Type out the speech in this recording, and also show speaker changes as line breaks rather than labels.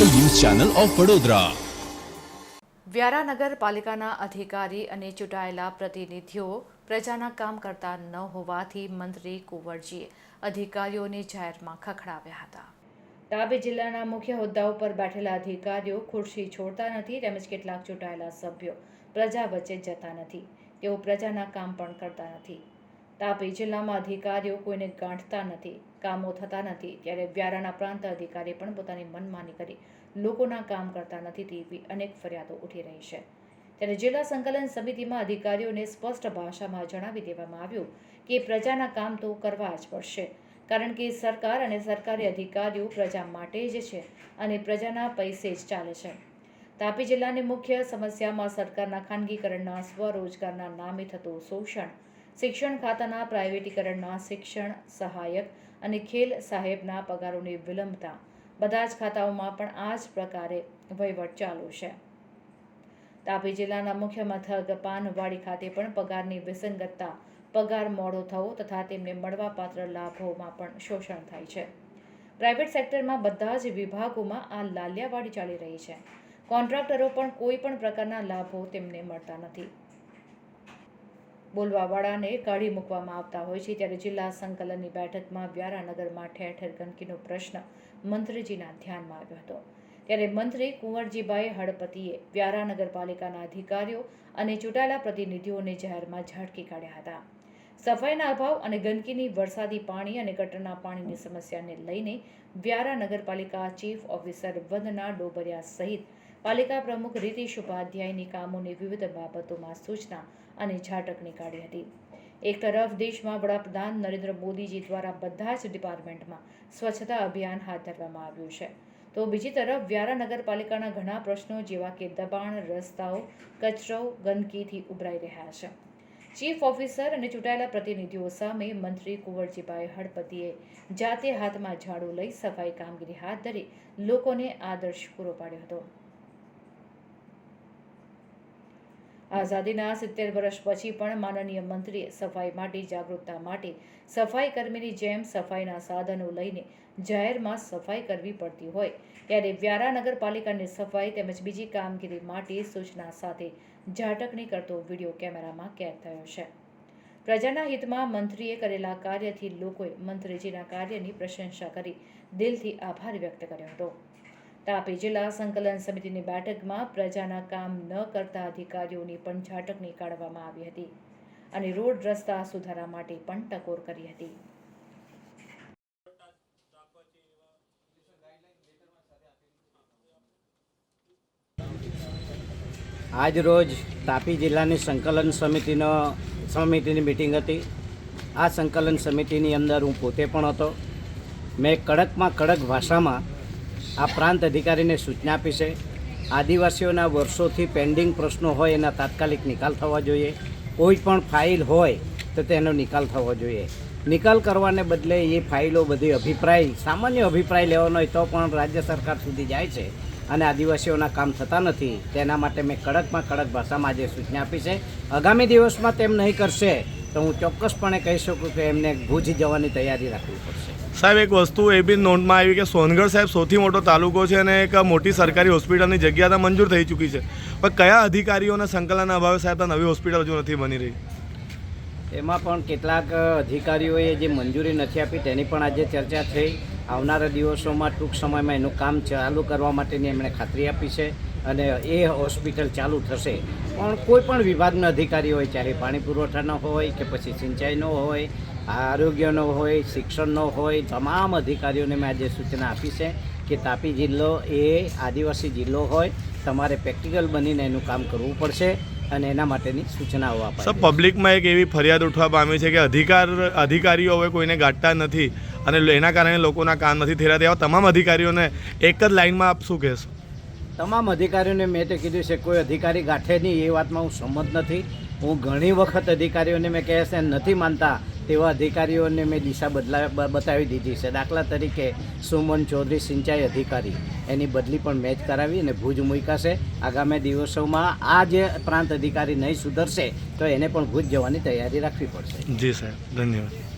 Channel of Vadodara.
Vyara નગરપાલિકાના અધિકારી અને ચૂંટાયેલા પ્રતિનિધિઓ પ્રજાના કામ કરતા ન હોવાથી મંત્રી કુંવરજીએ અધિકારીઓને જાહેરમાં ખખડાવ્યા હતા. તાપી જિલ્લાના મુખ્ય હોદ્દાઓ પર બેઠેલા અધિકારીઓ ખુરશી છોડતા નથી તેમજ કેટલાક ચૂંટાયેલા સભ્યો પ્રજા વચ્ચે જતા નથી. તેઓ પ્રજાના કામ પણ કરતા નથી. તાપી જિલ્લામાં અધિકારીઓ કોઈને ગાંઠતા નથી. કામો થતા નથી, ત્યારે વ્યારાના પ્રાંત અધિકારી પણ પોતાની મનમાની કરી લોકોના કામ કરતા નથી, તેવી અનેક ફરિયાદો ઉઠી રહી છે. ત્યારે જિલ્લા સંકલન સમિતિમાં અધિકારીઓને સ્પષ્ટ ભાષામાં જણાવી દેવામાં આવ્યું કે પ્રજાના કામ તો કરવા જ પડશે, કારણ કે સરકાર અને સરકારી અધિકારીઓ પ્રજા માટે જ છે અને પ્રજાના પૈસે જ ચાલે છે. તાપી જિલ્લાની મુખ્ય સમસ્યામાં સરકારના ખાનગીકરણના સ્વરોજગારના નામે થતું શોષણ, શિક્ષણ ખાતાના પ્રાઇવેટીકરણના શિક્ષણ સહાયક અને ખેલ સાહેબના પગારોની વિલંબતા. બધા જ ખાતાઓમાં પણ આ જ પ્રકારે વહીવટ ચાલુ છે. તાપી જિલ્લાના મુખ્ય મથક પાનવાડી ખાતે પણ પગારની વિસંગતતા, પગાર મોડો થવો તથા તેમને મળવાપાત્ર લાભોમાં પણ શોષણ થાય છે. પ્રાઇવેટ સેક્ટરમાં બધા જ વિભાગોમાં આ લાલિયાવાડી ચાલી રહી છે. કોન્ટ્રાક્ટરો પણ કોઈ પણ પ્રકારના લાભો તેમને મળતા નથી. બોલવાવાળાને કાઢી મૂકવામાં આવતા હોય છે ત્યારે જિલ્લા સંકલનની બેઠકમાં વ્યારાનગરમાં ઠેર ઠેર ગંદકીનો પ્રશ્ન મંત્રીજીના ધ્યાનમાં આવ્યો હતો. ત્યારે મંત્રી કુંવરજીભાઈ હળપતિએ વ્યારા નગરપાલિકાના અધિકારીઓ અને ચૂંટાયેલા પ્રતિનિધિઓને જાહેરમાં ઝાટકી કાઢ્યા હતા. સફાઈના અભાવ અને ગંદકીની વરસાદી પાણી અને ગટરના પાણીની સમસ્યાને લઈને વ્યારા નગરપાલિકા ચીફ ઓફિસર વંદના ડોબરિયા સહિત પાલિકા પ્રમુખ રીતિશ ઉપાધ્યાયની કામોની વિવિધ બાબતોમાં સૂચના અને ઝાટકણી કાઢી હતી. એક તરફ દેશમાં વડાપ્રધાન નરેન્દ્ર મોદીજી દ્વારા બધા જ ડિપાર્ટમેન્ટમાં સ્વચ્છતા અભિયાન હાથ ધરવામાં આવ્યું છે. તો બીજી તરફ વ્યારા નગરપાલિકાના ઘણા પ્રશ્નો જેવા કે દબાણ, રસ્તાઓ, કચરો, ગંદકીથી ઉભરાઈ રહ્યા છે. ચીફ ઓફિસર અને ચૂંટાયેલા પ્રતિનિધિઓ સામે મંત્રી કુંવરજીભાઈ હળપતિએ જાતે હાથમાં ઝાડુ લઈ સફાઈ કામગીરી હાથ ધરી લોકોને આદર્શ પૂરો પાડ્યો હતો. આઝાદીના સિત્તેર વર્ષ પછી પણ માનનીય મંત્રીએ સફાઈ માટે જાગૃતતા માટે સફાઈ કર્મીની જેમ સફાઈના સાધનો લઈને જાહેરમાં સફાઈ કરવી પડતી હોય. ત્યારે વ્યારા નગરપાલિકાની સફાઈ તેમજ બીજી કામગીરી માટે સૂચના સાથે ઝાટકણી કરતો વીડિયો કેમેરામાં કેદ થયો છે. પ્રજાના હિતમાં મંત્રીએ કરેલા કાર્યથી લોકોએ મંત્રીજીના કાર્યની પ્રશંસા કરી દિલથી આભાર વ્યક્ત કર્યો હતો. તાપી જિલ્લા સંકલન સમિતિની બેઠકમાં પ્રજાના કામ ન કરતા અધિકારીઓની પણ ઝાટકણી કાઢવામાં આવી હતી અને રોડ રસ્તા સુધારા માટે પણ ટકોર કરી હતી.
આજ રોજ તાપી જિલ્લાની સંકલન સમિતિનો, સમિતિની મિટિંગ હતી. આ સંકલન સમિતિની અંદર હું પોતે પણ હતો. મેં કડકમાં કડક ભાષામાં આ પ્રાંત અધિકારીને સૂચના આપી છે. આદિવાસીઓના વર્ષોથી પેન્ડિંગ પ્રશ્નો હોય એના તાત્કાલિક નિકાલ થવા જોઈએ. કોઈ પણ ફાઇલ હોય તો તેનો નિકાલ થવો જોઈએ. નિકાલ કરવાને બદલે એ ફાઇલો બધી અભિપ્રાય, સામાન્ય અભિપ્રાય લેવાનો હોય તો પણ રાજ્ય સરકાર સુધી જાય છે અને આદિવાસીઓના કામ થતા નથી. તેના માટે મેં કડકમાં કડક ભાષામાં આજે સૂચના આપી છે. આગામી દિવસમાં તેમ નહીં કરશે. તો હું ચોક્કસપણે કહી શકું કે એમને ભુજ જવાની તૈયારી રાખવી પડશે.
સાહેબ એક વસ્તુ એ બી નોંધમાં આવી કે સોનગઢ સાહેબ સૌથી મોટો તાલુકો છે અને એક મોટી સરકારી હોસ્પિટલની જગ્યા તો મંજૂર થઈ ચૂકી છે. પણ કયા અધિકારીઓના સંકલનના અભાવે સાહેબ નવી હોસ્પિટલ હજુ નથી બની રહી?
એમાં પણ કેટલાક અધિકારીઓએ જે મંજૂરી નથી આપી તેની પણ આજે ચર્ચા થઈ. આવનારા દિવસોમાં ટૂંક સમયમાં એનું કામ ચાલુ કરવા માટેની એમણે ખાતરી આપી છે. અને એ હોસ્પિટલ ચાલુ થશે. પણ કોઈ પણ વિભાગના અધિકારી હોય ચાહે પાણી પુરવઠાનો હોય કે પછી સિંચાઈનો હોય આરોગ્યનો હોય શિક્ષણનો હોય તમામ અધિકારીઓને મેં આજે સૂચના આપી છે કે તાપી જિલ્લો એ આદિવાસી જિલ્લો હોય તમારે પ્રેક્ટિકલ બનીને એનું કામ કરવું પડશે અને એના માટેની સૂચનાઓ
સર પબ્લિકમાં એક એવી ફરિયાદ ઉઠવા પામી છે કે અધિકાર અધિકારીઓ હવે કોઈને ગાંઠતા નથી અને એના કારણે લોકોના કામ નથી થઈ રહ્યા તેવા તમામ અધિકારીઓને એક જ લાઇનમાં આપ શું કહેશો?
તમામ અધિકારીઓને મેં તો કીધું છે, કોઈ અધિકારી ગાંઠે નહીં, એ વાતમાં હું સંમત નથી. હું ઘણી વખત અધિકારીઓને મેં કહે છે, નથી માનતા તેવા અધિકારીઓને મેં દિશા બદલા બતાવી દીધી છે. દાખલા તરીકે, સુમન ચૌધરી સિંચાઈ અધિકારી. એની બદલી પણ મેચ કરાવી અને ભુજ મૂકાશે. આગામી દિવસોમાં આ જે પ્રાંત અધિકારી નહીં સુધરશે, તો એને પણ ભુજ જવાની તૈયારી રાખવી પડશે.
જી સાહેબ, ધન્યવાદ.